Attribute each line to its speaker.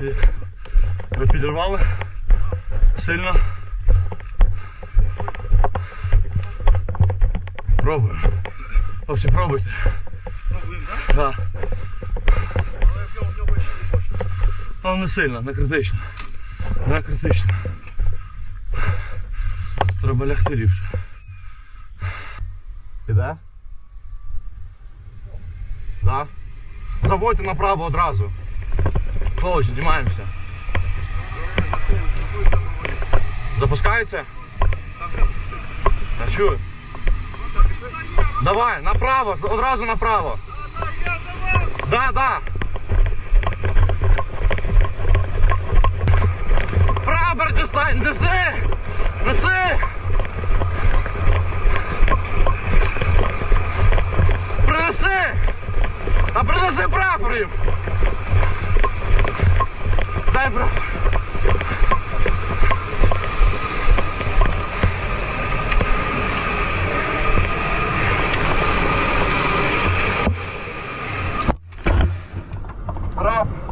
Speaker 1: І Ви підірвали сильно. Пробуємо. Хлопці, пробуйте.
Speaker 2: Пробуємо, так?
Speaker 1: Да.
Speaker 2: Але в нього в нього ще не хоче.
Speaker 1: Ну, не сильно, не критично. Не критично. Треба лягти ліпше.
Speaker 3: Іде? Да? Заводьте направо одразу.
Speaker 1: Коуч, знімаємося.
Speaker 3: Запускається? Я чую. Давай, направо, одразу направо. Да, да. Прапор дістань, неси! Неси! Принеси! А принеси прапор Vai, bro. Bravo.